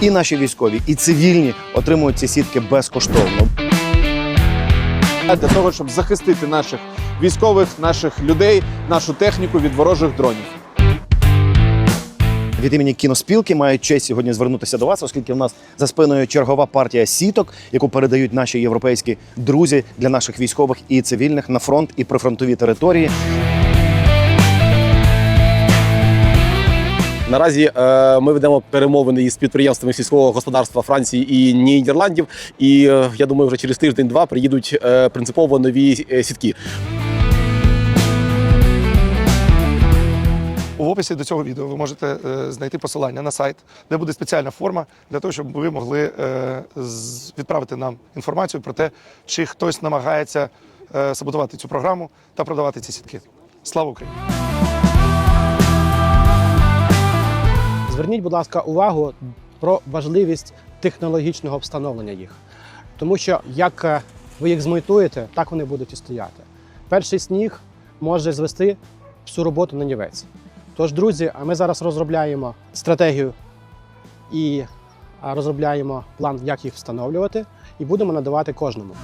і наші військові, і цивільні отримують ці сітки безкоштовно. для того, щоб захистити наших військових, наших людей, нашу техніку від ворожих дронів. Від імені кіноспілки мають честь сьогодні звернутися до вас, оскільки в нас за спиною чергова партія сіток, яку передають наші європейські друзі для наших військових і цивільних на фронт і прифронтові території. Наразі е, ми ведемо перемовини із підприємствами сільського господарства Франції і Нідерландів. І е, я думаю, вже через тиждень-два приїдуть е, принципово нові сітки. У описі до цього відео ви можете знайти посилання на сайт, де буде спеціальна форма для того, щоб ви могли відправити нам інформацію про те, чи хтось намагається саботувати цю програму та продавати ці сітки. Слава Україні! Зверніть, будь ласка, увагу про важливість технологічного встановлення їх. Тому що як е, ви їх змонтуєте, так вони будуть і стояти. Перший сніг може звести всю роботу на нівець. Тож, друзі, а ми зараз розробляємо стратегію і розробляємо план, як їх встановлювати, і будемо надавати кожному.